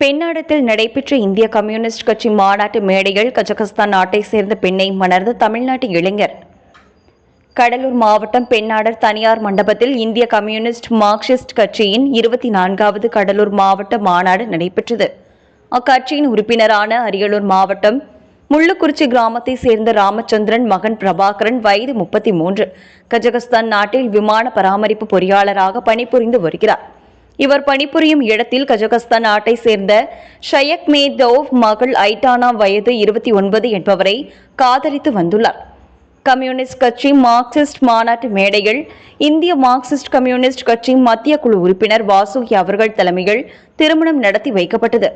பெண்ணாடத்தில் நடைபெற்ற இந்திய கம்யூனிஸ்ட் கட்சி மாநாட்டு மேடையில் கஜகஸ்தான் நாட்டை சேர்ந்த பெண்ணை மணர்ந்த தமிழ்நாட்டு இளைஞர். கடலூர் மாவட்டம் பெண்ணாடர் தனியார் மண்டபத்தில் இந்திய கம்யூனிஸ்ட் மார்க்சிஸ்ட் கட்சியின் இருபத்தி நான்காவது கடலூர் மாவட்ட மாநாடு நடைபெற்றது. அக்கட்சியின் உறுப்பினரான அரியலூர் மாவட்டம் முள்ளுக்குறிச்சி கிராமத்தை சேர்ந்த ராமச்சந்திரன் மகன் பிரபாகரன் வயது முப்பத்தி மூன்று. கஜகஸ்தான் நாட்டில் விமான பராமரிப்பு பொறியாளராக பணிபுரிந்து வருகிறார். இவர் பணிபுரியும் இடத்தில் கஜகஸ்தான் நாட்டை சேர்ந்த ஷயக் மேதோவ் மகள் ஐட்டானா வயது இருபத்தி ஒன்பது என்பவரை காதலித்து வந்துள்ளார். கம்யூனிஸ்ட் கட்சி மார்க்சிஸ்ட் மாநாட்டு மேடையில் இந்திய மார்க்சிஸ்ட் கம்யூனிஸ்ட் கட்சி மத்திய குழு உறுப்பினர் வாசுகி அவர்கள் தலைமையில் திருமணம் நடத்தி வைக்கப்பட்டது.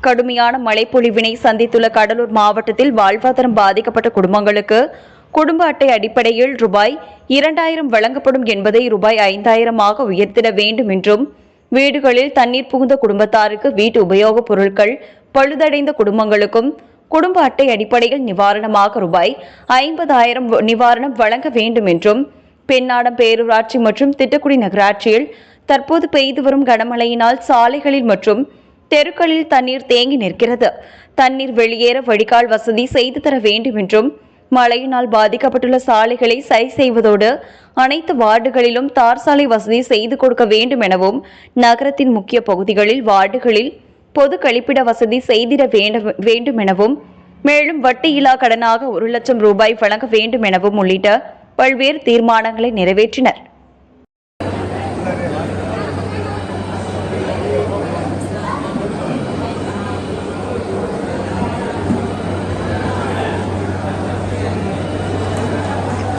கடுமையான மழைப்பொழிவினை சந்தித்துள்ள கடலூர் மாவட்டத்தில் வாழ்வாதாரம் பாதிக்கப்பட்ட குடும்பங்களுக்கு குடும்ப அட்டை அடிப்படையில் ரூபாய் இரண்டாயிரம் வழங்கப்படும் என்பதை ரூபாய் ஐந்தாயிரமாக உயர்த்திட வேண்டும் என்றும் வீடுகளில் தண்ணீர் புகுந்த குடும்பத்தாருக்கு வீட்டு உபயோகப் பொருட்கள் பழுதடைந்த குடும்பங்களுக்கும் குடும்ப அட்டை அடிப்படையில் நிவாரணமாக ரூபாய் ஐம்பதாயிரம் நிவாரணம் வழங்க வேண்டும் என்றும் பெண்ணாடம் பேரூராட்சி மற்றும் திட்டக்குடி நகராட்சியில் தற்போது பெய்து வரும் கனமழையினால் சாலைகளில் மற்றும் தெருக்களில் தண்ணீர் தேங்கி நிற்கிறது. தண்ணீர் வெளியேற வடிகால் வசதி செய்து தர வேண்டும் என்றும் மழையினால் பாதிக்கப்பட்டுள்ள சாலைகளை சரி செய்வதோடு அனைத்து வார்டுகளிலும் தார் சாலை வசதி செய்து கொடுக்க வேண்டும் எனவும் நகரத்தின் முக்கிய பகுதிகளில் வார்டுகளில் பொது கழிப்பிட வசதி செய்திட வேண்டும் எனவும் மேலும் வட்டியில்லா கடனாக ஒரு லட்சம் ரூபாய் வழங்க வேண்டும் எனவும் உள்ளிட்ட பல்வேறு தீர்மானங்களை நிறைவேற்றினர்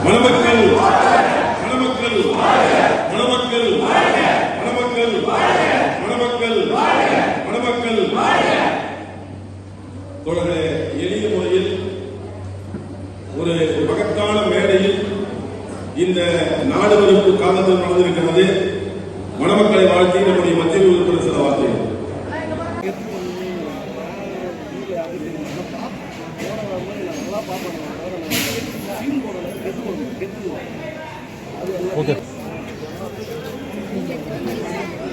மணமக்கள் மணமக்கள் மணமக்கள் மணமக்கள் மணமக்கள் மணமக்கள். தொடர்ந்து எளிய முறையில் ஒரு மகத்தான மேடையில் இந்த நாடுகளுக்கு காலத்தில் நடந்திருக்கிறது. மணமக்களை வாழ்த்தி நம்முடைய மத்திய உறுப்பினர் சில வார்த்தைகள் ஓகே Thank you.